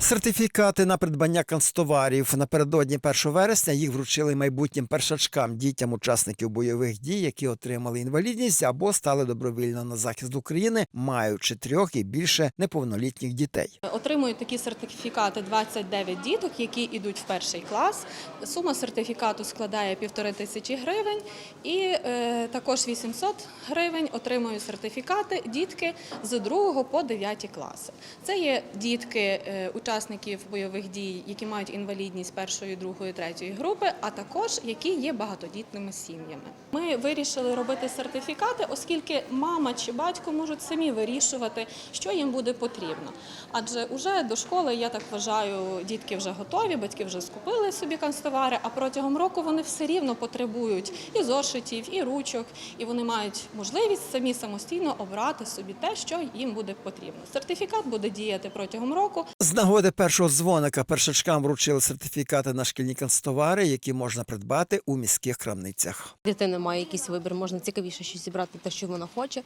Сертифікати на придбання канцтоварів напередодні 1 вересня їх вручили майбутнім першачкам, дітям учасників бойових дій, які отримали інвалідність або стали добровільно на захист України, маючи трьох і більше неповнолітніх дітей. Отримують такі сертифікати 29 діток, які йдуть в перший клас. Сума сертифікату складає півтори тисячі гривень, і е, також 800 гривень отримують сертифікати дітки з 2 по 9 класи. Це є дітки е, учасників бойових дій, які мають інвалідність першої, другої, третьої групи, а також які є багатодітними сім'ями. Ми вирішили робити сертифікати, оскільки мама чи батько можуть самі вирішувати, що їм буде потрібно. Адже уже до школи, я так вважаю, дітки вже готові, батьки вже скупили собі канцтовари, а протягом року вони все рівно потребують і зошитів, і ручок, і вони мають можливість самі самостійно обрати собі те, що їм буде потрібно. Сертифікат буде діяти протягом року. З нагоди першого дзвоника першачкам вручили сертифікати на шкільні канцтовари, які можна придбати у міських крамницях. Дитина має якийсь вибір, можна цікавіше щось зібрати, те, що вона хоче.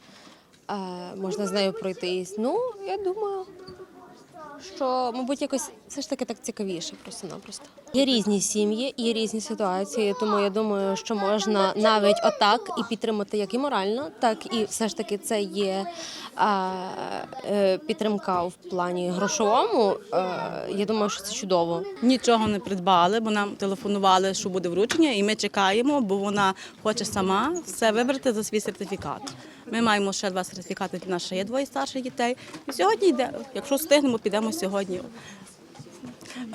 Е, можна з нею пройтись. Ну, я думаю, що, мабуть, якось все ж таки так цікавіше просто-напросто. Є різні сім'ї, є різні ситуації, тому я думаю, що можна навіть отак і підтримати як і морально, так і все ж таки це є е, е, підтримка в плані грошовому. Е, я думаю, що це чудово. Нічого не придбали, бо нам телефонували, що буде вручення, і ми чекаємо, бо вона хоче сама все вибрати за свій сертифікат. Ми маємо ще два сертифікати. для нас ще є двоє старших дітей. І сьогодні йде. Якщо встигнемо, підемо сьогодні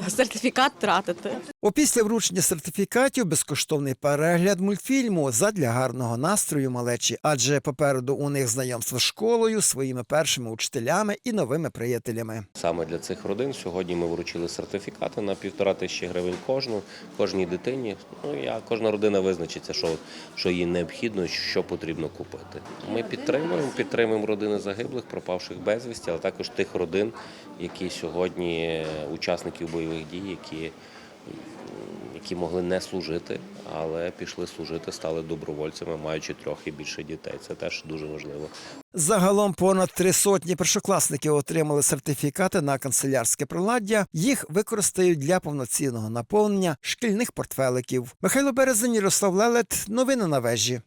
сертифікат тратити. Опісля вручення сертифікатів безкоштовний перегляд мультфільму задля гарного настрою малечі, адже попереду у них знайомство з школою, своїми першими учителями і новими приятелями. Саме для цих родин сьогодні ми вручили сертифікати на півтора тисячі гривень кожну, кожній дитині. Ну я кожна родина визначиться, що, що їй необхідно, що потрібно купити. Ми підтримуємо, підтримуємо родини загиблих, пропавших безвісті, але також тих родин, які сьогодні е, учасників бойових дій, які, які могли не служити, але пішли служити, стали добровольцями, маючи трьох і більше дітей. Це теж дуже важливо. Загалом понад три сотні першокласників отримали сертифікати на канцелярське приладдя. Їх використають для повноцінного наповнення шкільних портфеликів. Михайло Березень, Ярослав Лелет. Новини на вежі.